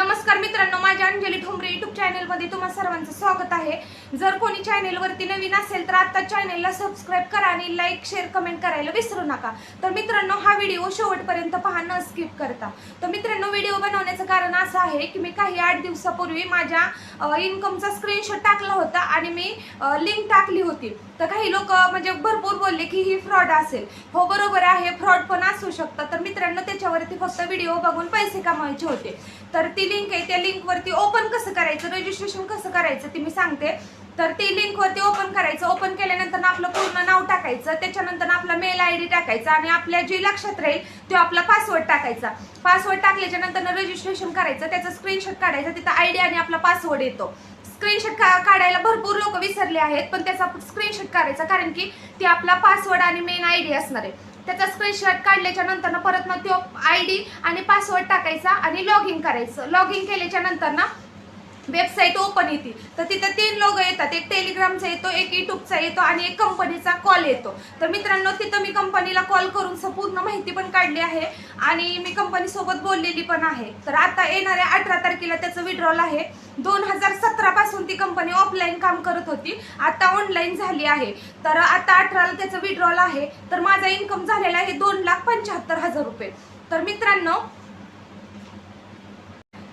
नमस्कार मित्रांनो माझ्या अंजली ठोंबरे युट्यूब चॅनलमध्ये तुम्हा सर्वांचं स्वागत आहे. जर कोणी चॅनेलवरती नवीन असेल तर आत्ता चॅनेलला सबस्क्राईब करा आणि लाईक शेअर कमेंट करायला विसरू नका. तर मित्रांनो हा व्हिडिओ शेवटपर्यंत पहा न स्किप करता. तर मित्रांनो व्हिडिओ बनवण्याचं कारण असं आहे की मी काही आठ दिवसापूर्वी माझ्या इन्कमचा स्क्रीनशॉट टाकला होता आणि मी लिंक टाकली होती. तर काही लोक म्हणजे भरपूर बोलले की ही फ्रॉड असेल. हो बरोबर आहे फ्रॉड पण असू शकतं. तर मित्रांनो त्याच्यावरती फक्त व्हिडिओ बघून पैसे कमवायचे होते. तर ती लिंक आहे त्या लिंकवरती ओपन कसं करायचं रजिस्ट्रेशन कसं करायचं ते मी सांगते. तर ती लिंकवरती ओपन करायचं ओपन केल्यानंतर आपलं पूर्ण नाव टाकायचं त्याच्यानंतर आपला मेल आय डी टाकायचा आणि आपल्या जे लक्षात राहील तो आपला पासवर्ड टाकायचा. पासवर्ड टाकल्याच्या नंतर रजिस्ट्रेशन करायचं त्याचा स्क्रीनशॉट काढायचा तिथं आय डी आणि आपला पासवर्ड येतो. स्क्रीनशॉट काढायला भरपूर लोक विसरले आहेत पण त्याचा स्क्रीनशॉट करायचा कारण की ते आपला पासवर्ड आणि मेन आय डी असणार आहे. त्याचा स्क्रीनशॉट काढल्याच्या नंतर परत ना तो आय डी आणि पासवर्ड टाकायचा आणि लॉग इन करायचं. लॉग इन केल्याच्यानंतर ना वेबसाईट ओपन येते तर तिथं तीन लोग येतात. एक टेलिग्रामचा येतो एक युट्यूबचा येतो आणि एक कंपनीचा कॉल येतो. तर मित्रांनो तिथं मी कंपनीला कॉल करून संपूर्ण माहिती पण काढली आहे आणि मी कंपनीसोबत बोललेली पण आहे. तर आता येणाऱ्या अठरा तारखेला त्याचं विड्रॉल आहे. दोन हजार सतरापासून ती कंपनी ऑफलाईन काम करत होती. आता ऑनलाईन झाली आहे. तर आता अठराला त्याचं विड्रॉल आहे. तर माझा इन्कम झालेला आहे दोन लाख पंच्याहत्तर हजार रुपये. तर मित्रांनो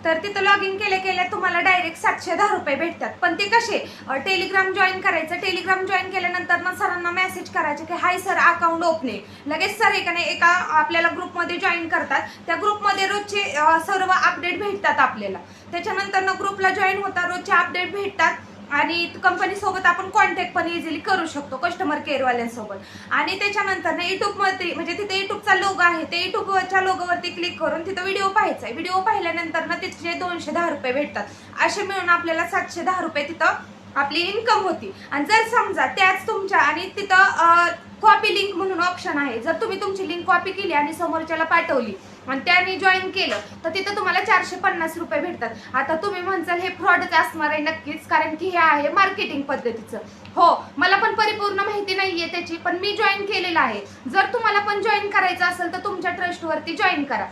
तर तिथं लॉग इन केल्या केल्या तुम्हाला डायरेक्ट सातशे दहा रुपये भेटतात. पण ते कसे? टेलिग्राम जॉईन करायचं. टेलिग्राम जॉईन केल्यानंतर ना सरांना मेसेज करायचे की हाय सर अकाउंट ओपने लगेच सर एकाने एका आपल्याला ग्रुपमध्ये जॉईन करतात. त्या ग्रुपमध्ये रोजचे सर्व अपडेट भेटतात आपल्याला. त्याच्यानंतर ना ग्रुपला जॉईन होता रोजचे अपडेट भेटतात. आणि कंपनीसोबत आपण कॉन्टॅक्ट पण इझिली करू शकतो कस्टमर केअरवाल्यांसोबत आणि त्याच्यानंतर ना युट्यूबमध्ये म्हणजे तिथे युट्यूबचा लोक ते युट्यूबच्या लोगोवरती क्लिक करून तिथं व्हिडिओ पाहायचा आहे व्हिडिओ पाहिल्यानंतर ना तिथले दोनशे दहा रुपये भेटतात. असे मिळून आपल्याला सातशे दहा रुपये तिथं आपली इन्कम होती. आणि जर समजा त्याच तुमच्या आणि तिथं कॉपी लिंक म्हणून ऑप्शन आहे. जर तुम्ही तुमची लिंक कॉपी केली आणि समोरच्याला पाठवली आणि त्याने जॉईन केलं. तर तिथं तुम्हाला चारशे पन्नास रुपये भेटतात. आता तुम्ही म्हणसाल हे फ्रॉडच असणार आहे नक्कीच कारण की हे आहे मार्केटिंग पद्धतीचं. हो मला पण परिपूर्ण माहिती नाहीये त्याची पण मी जॉईन केलेलं आहे. जर तुम्हाला पण जॉईन करायचं असेल तर तुमच्या ट्रस्टवरती जॉईन करा.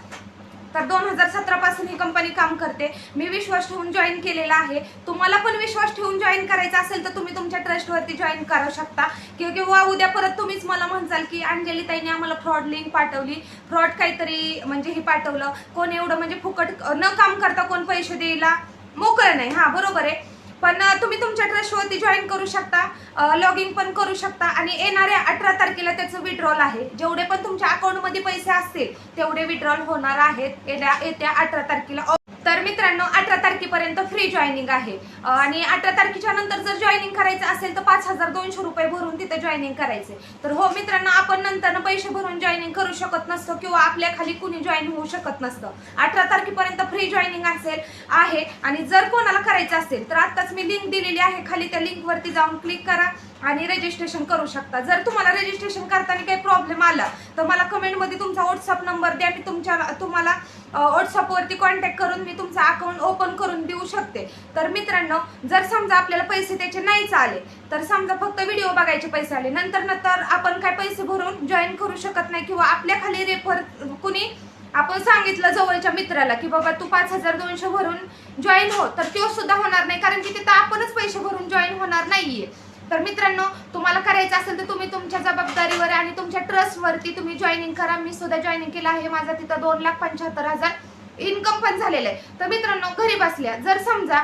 तर दोन हजार सतरा पासून ही कंपनी काम करते. मी विश्वास ठेवून जॉईन केलेला आहे. तुम्हाला पण विश्वास ठेवून जॉईन करायचा असेल तर तुम्ही तुमच्या ट्रस्टवरती जॉईन करू शकता. किंवा किंवा उद्या परत तुम्हीच मला म्हणसाल की अंजली ताईने आम्हाला फ्रॉड लिंक पाठवली. फ्रॉड काहीतरी म्हणजे हे पाठवलं. कोण एवढं म्हणजे फुकट न काम करता कोण पैसे द्यायला मोकळं नाही. हां बरोबर आहे. पण तुम्ही तुमच्या ट्रस्टवरती जॉईन करू शकता लॉग इन पण करू शकता आणि येणाऱ्या अठरा तारखेला त्याचं विड्रॉल आहे. जेवढे पण तुमच्या अकाउंटमध्ये पैसे असतील तेवढे विड्रॉल होणार आहेत. येत्या अठरा तारखेला. तर मित्रांनो अठरा तारखेपर्यंत फ्री जॉईनिंग आहे. आणि अठरा तारखेच्या नंतर जर जॉईनिंग करायचं असेल तर पाच हजार दोनशे रुपये भरून तिथे जॉईनिंग करायचे. तर हो मित्रांनो आपण नंतर पैसे भरून जॉईनिंग करू शकत नसतो किंवा आपल्या खाली कुणी जॉईन होऊ शकत नसतं. अठरा तारखेपर्यंत फ्री जॉईनिंग असेल आहे. आणि जर कोणाला करायचं असेल तर आत्ताच मी लिंक दिलेली आहे. खाली त्या लिंकवरती जाऊन क्लिक करा. आणि रजिस्ट्रेशन करू शकता. जर तुम्हाला रजिस्ट्रेशन करताना काही प्रॉब्लेम आला तर मला कमेंटमध्ये तुमचा व्हॉट्सअप नंबर द्या. मी तुमच्या तुम्हाला व्हॉट्सअपवरती कॉन्टॅक्ट करून मी तुमचा अकाउंट ओपन करून देऊ शकते. तर मित्रांनो जर समजा आपल्याला पैसे त्याचे नाहीच आले तर समजा फक्त व्हिडिओ बघायचे पैसे आले. नंतर नंतर आपण काय पैसे भरून जॉईन करू शकत नाही किंवा आपल्या खाली रेफर कुणी आपण सांगितलं जवळच्या मित्राला की बाबा तू पाच हजार दोनशे भरून जॉईन हो. तर तो सुद्धा होणार नाही कारण की तिथं आपणच पैसे भरून जॉईन होणार नाहीये. तर मित्रांनो तुम्हाला करायचं असेल तर तुम्ही तुमच्या जबाबदारीवर आणि तुमच्या ट्रस्टवरती तुम्ही जॉईनिंग करा. मी सुद्धा जॉईनिंग केलं आहे. माझा तिथं दोन लाख पंच्याहत्तर हजार इन्कम पण झालेलं आहे. तर मित्रांनो घरी बसल्या. जर समजा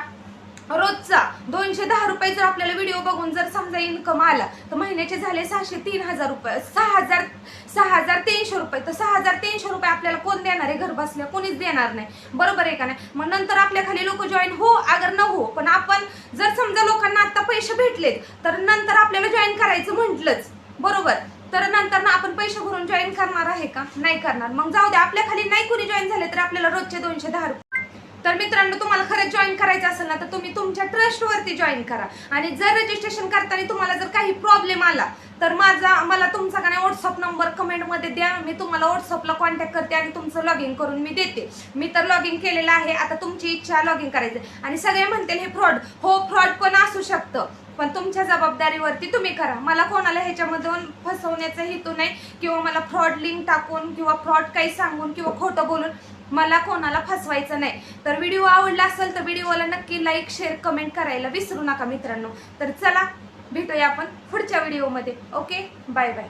रोजचा दोनशे दहा रुपये जर आपल्याला व्हिडिओ बघून जर समजा इन्कम आला तर महिन्याचे झाले सहाशे तीन हजार रुपये. सहा हजार सहा हजार तीनशे रुपये. तर सहा हजार तीनशे रुपये आपल्याला कोण देणार आहे? घर बसल्या कोणीच देणार नाही. बरोबर आहे का नाही? मग नंतर आपल्या खाली लोक जॉईन हो अगर न हो पण आपण जर समजा लोकांना आता पैसे भेटलेत तर नंतर आपल्याला जॉईन करायचं म्हटलंच. बरोबर? तर नंतर ना आपण पैसे भरून जॉईन करणार आहे का? नाही करणार. मग जाऊ दे आपल्या खाली नाही कुणी जॉईन झाले तर आपल्याला रोजचे दोनशे दहा रुपये तर मित्रांनो तुम्हाला खरंच जॉईन करायचं असेल ना तर तुम्ही तुमच्या ट्रस्टवरती जॉईन करा. आणि जर रजिस्ट्रेशन करताना तुम्हाला जर काही प्रॉब्लेम आला तर माझा मला तुमचा का नाही व्हॉट्सअप नंबर कमेंटमध्ये द्या. मी तुम्हाला व्हॉट्सअपला कॉन्टॅक्ट करते आणि तुमचं लॉग इन करून मी देते. मी तर लॉग इन केलेलं आहे. आता तुमची इच्छा लॉग इन करायचं आणि सगळे म्हणतील हे फ्रॉड हो फ्रॉड पण असू शकतं. पण तुमच्या जबाबदारीवरती तुम्ही करा. मला कोणाला ह्याच्यामधून फसवण्याचा हेतू नाही किंवा मला फ्रॉड लिंक टाकून किंवा फ्रॉड काही सांगून किंवा खोटं बोलून मला कोणाला फसवायचं नाही. तर व्हिडिओ आवडला असेल तर व्हिडिओला नक्की लाईक शेअर कमेंट करायला विसरू नका मित्रांनो. तर चला भेटूया आपण पुढच्या व्हिडिओमध्ये ओके बाय बाय